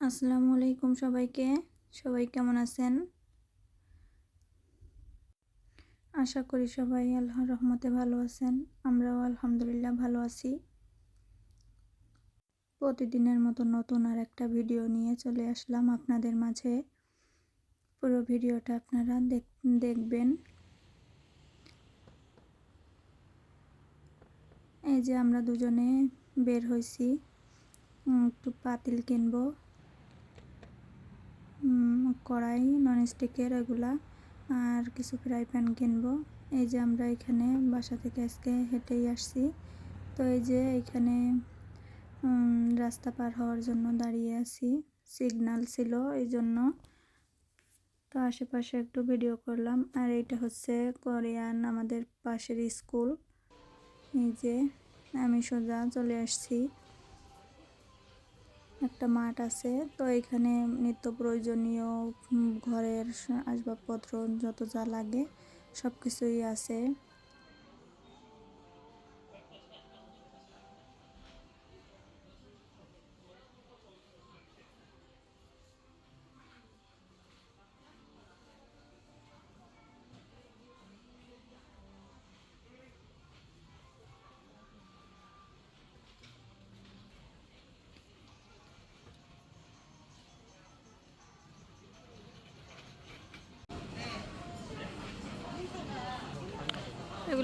আসসালামু আলাইকুম সবাইকে। সবাই কেমন আছেন? আশা করি সবাই আল্লাহর রহমতে ভালো আছেন। আমরাও আলহামদুলিল্লাহ ভালো আছি। প্রতিদিনের মতো নতুন আর একটা ভিডিও নিয়ে চলে আসলাম আপনাদের মাঝে। পুরো ভিডিওটা আপনারা দেখবেন। এই যে আমরা দুজনে বের হয়েছি একটু পাতিল কিনবো। কড়াই ননস্টিকের এগুলা, আর কিছু ফ্রাই প্যান কিনবো। এই যে আমরা এখানে বাসা থেকে আজকে হেঁটেই আসছি। তো এই যে এখানে রাস্তা পার হওয়ার জন্য দাঁড়িয়ে আছি। সিগনাল ছিল এই জন্য। তো আশেপাশে একটু ভিডিও করলাম। আর এইটা হচ্ছে কোরিয়ান আমাদের পাশের স্কুল এই যে আমি সোজা চলে আসছি। একটা মাঠ আছে। তো এখানে নিত্য প্রয়োজনীয় ঘরের আসবাবপত্র যত যা লাগে সব কিছুই আছে।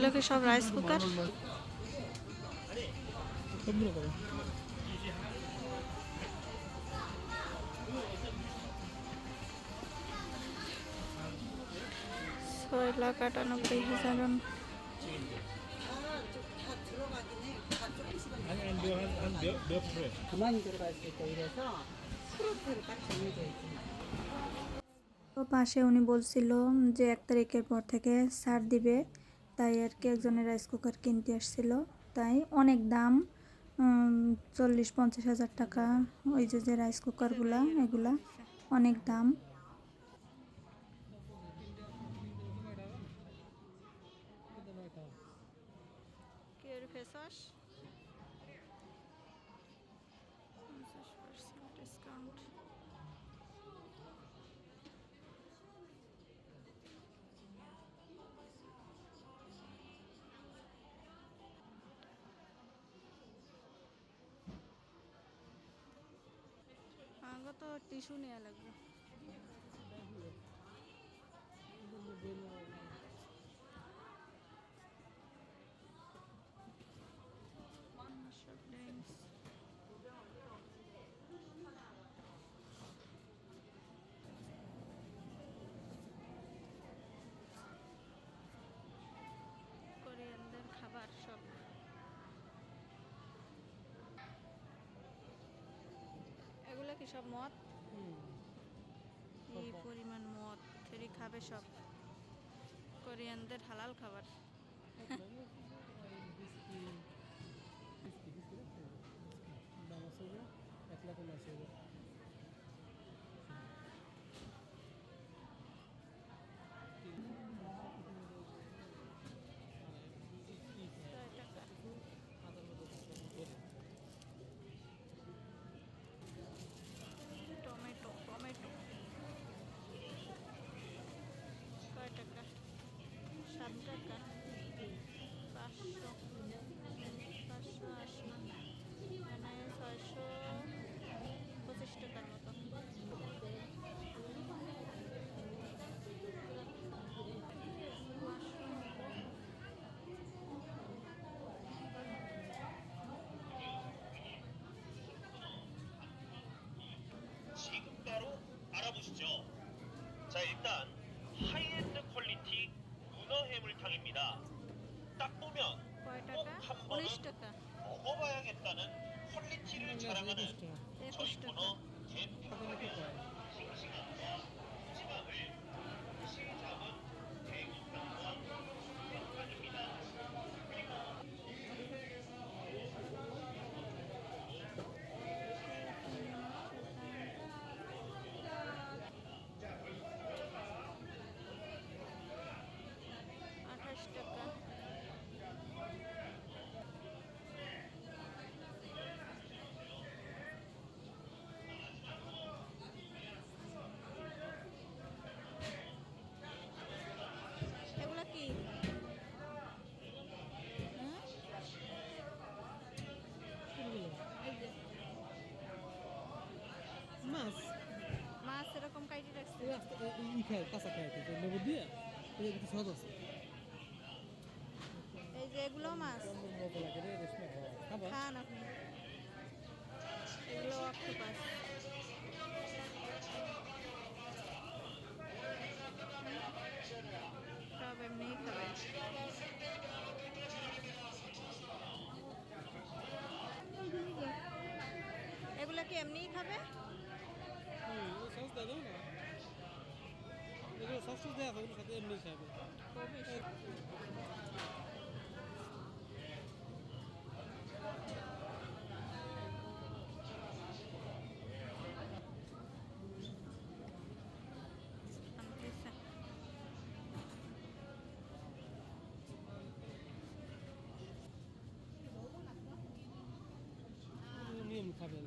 এগুলোকে সব রাইস কুকার ছয় লাখ আটানব্বই হাজার পাশে উনি বলছিল যে এক তারিখের পর থেকে ছাড় দিবে। তাই আর কি একজনের রাইস কুকার কিনতে আসছিল। তাই অনেক দাম চল্লিশ, পঞ্চাশ হাজার টাকা। ওই যে যে রাইস কুকারগুলা এগুলা অনেক দাম। টিস্যু নেওয়া লাগবে কি সব মদ? এই পরিমাণ মদ? ফেরি খাবে সব কোরিয়ানদের হালাল খাবার। এক লাখ 10 টাকা ই খায় কাঁচা খায় তো লেবু দিয়ে এই একটু সহজ আছে এই যে এগুলো মাছ খান আপনি এগুলো অক্টোপাস সব এমনিই খাবে এগুলো কি এমনিই খাবে? হুম ওই সস না? এগুলো সস দেওয়া ওগুলোর সাথে এমনি খাবে নিয়ম খাবে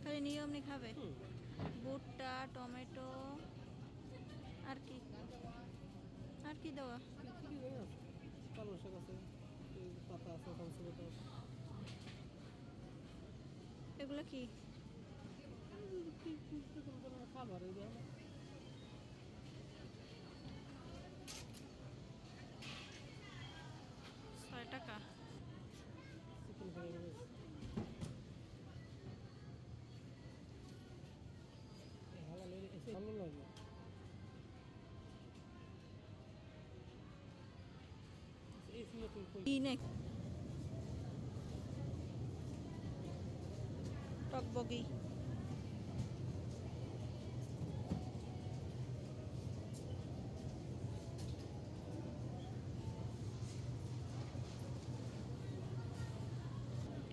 খালি নিয়ম নি খাবে? ভুট্টা টমেটো আর কি আর কি দেওয়া পালং শাক আছে পাতা আছে এগুলো কি খাবার নে টকবগি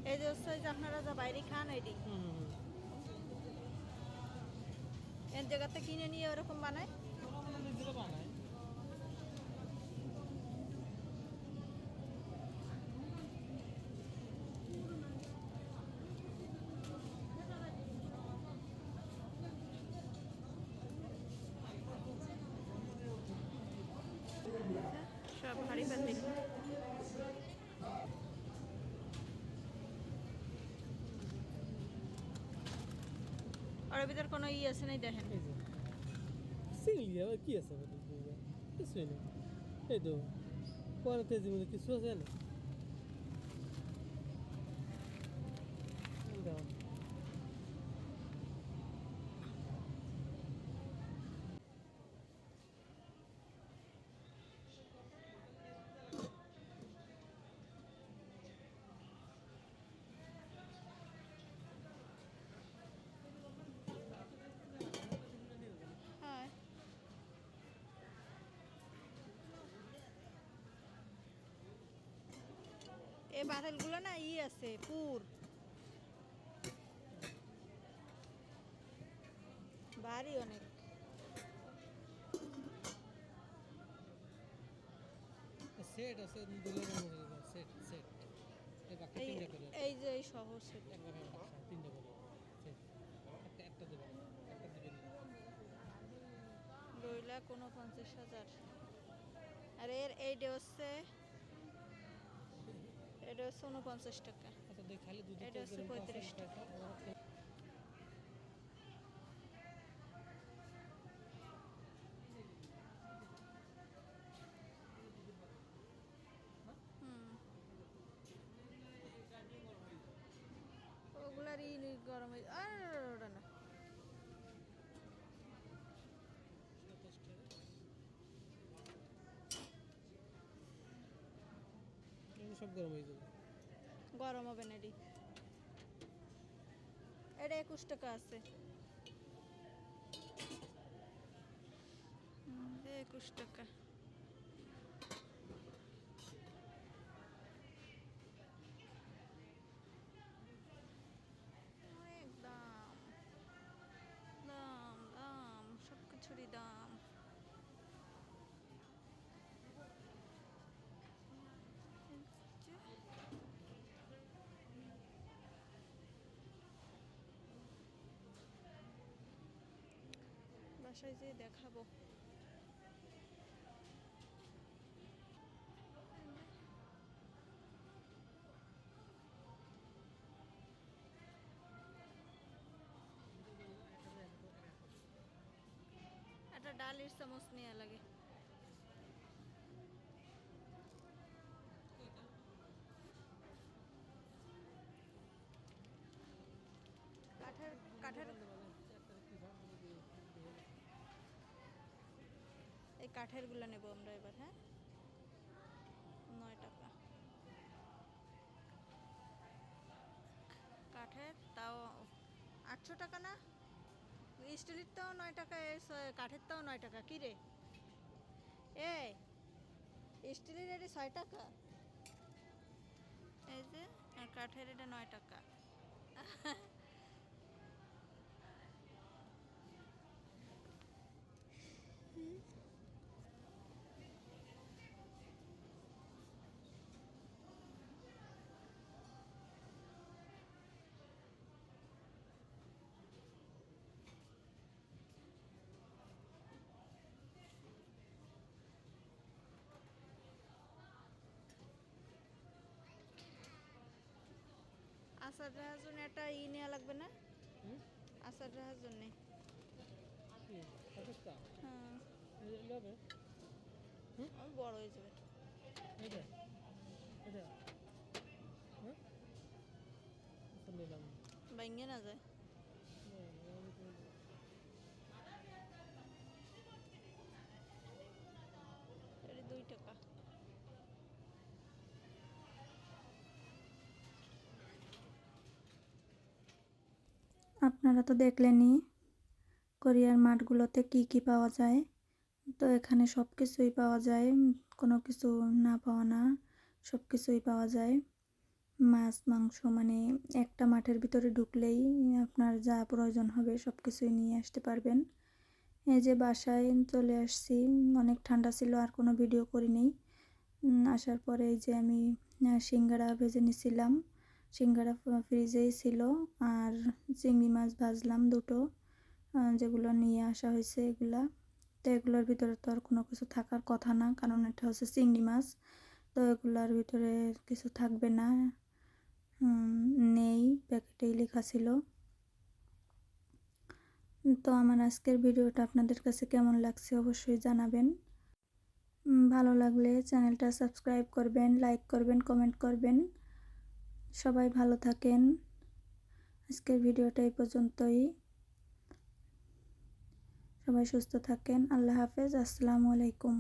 এই যে হচ্ছে আপনারা যা বাইরে খান এটি? এর জায়গাতে কিনে নিয়ে ওরকম বানায় ওরা মানে নিজেরা বানায় সব হাড়ি ভিতর কোনো ই আছে নাই দেখেন। সিঙ্গলি কি আছে? কিছুই নেই। এই তো পরে মধ্যে কিছু আছে না? এই বাতিলগুলো না ই আছে পুর। ভারী অনেক। সেট আছে দুলের মধ্যে সেট সেট এই বাকি তিনটা করে। এই যে এই শহর সেটা একবার একবার তিনটা করে। সেট একটা একটা একটা দেবে। রইলা কোনো পঞ্চাশ হাজার। আর এর এইটা হচ্ছে এটা হচ্ছে উনপঞ্চাশ টাকা। আচ্ছা এটা হচ্ছে 35 টাকা। হুম। ওগুলার ই গরম হয়ে আর সব গরম হয়ে যাবে। গরম হবে না এটি। এটা একুশ টাকা আছে। একুশ টাকা। বাসায় যেয়ে দেখাবো। একটা ডালের চামচ নেওয়া লাগে। এই কাঠেরগুলো নেব আমরা এবার হ্যাঁ? নয় টাকা কাঠের, তাও আটশো টাকা না? স্টিলের তাও নয় টাকা কাঠের তাও নয় টাকা, কি রে? এ, স্টিলের এটা ছয় টাকা? এই যে কাঠের এটা নয় টাকা। আচার রাখার জন্য একটা ই নেওয়া লাগবে না হুম? আচার রাখার জন্য কি পঞ্চাশটা হ্যাঁ এই যে যাবে আর বড় হয়ে যাবে এটা এটা হ্যাঁ আচ্ছা নিলাম ভাঙ্গে না যায় আপনারা তো দেখলেনই, কোরিয়ার মাঠগুলোতে কি কি পাওয়া যায়। তো এখানে সব কিছুই পাওয়া যায়, কোনো কিছু না পাওয়া না, সব কিছুই পাওয়া যায়। মাছ, মাংস মানে একটা মাঠের ভিতরে ঢুকলেই আপনার যা প্রয়োজন হবে সব কিছুই নিয়ে আসতে পারবেন। এই যে বাসায় চলে আসছি, অনেক ঠান্ডা ছিল, আর কোনো ভিডিও করিনি। আসার পরে এই যে আমি সিঙ্গারা ভেজে নিছিলাম। সিঙ্গারা ফ্রিজেই ছিল আর চিংড়ি মাছ ভাজলাম দুটো যেগুলো নিয়ে আসা হয়েছে এগুলা। তো এগুলোর ভিতরে তো আর কোনো কিছু থাকার কথা না, কারণ এটা হচ্ছে চিংড়ি মাছ। তো এগুলোর ভিতরে কিছু থাকবে না নেই, প্যাকেটেই লেখা ছিল। তো আমার আজকের ভিডিওটা আপনাদের কাছে কেমন লাগছে অবশ্যই জানাবেন। ভালো লাগলে চ্যানেলটা সাবস্ক্রাইব করবেন, লাইক করবেন, কমেন্ট করবেন। সবাই ভালো থাকেন। আজকের ভিডিওটা এই পর্যন্তই। সবাই সুস্থ থাকেন। আল্লাহ হাফেজ। আসসালামু আলাইকুম।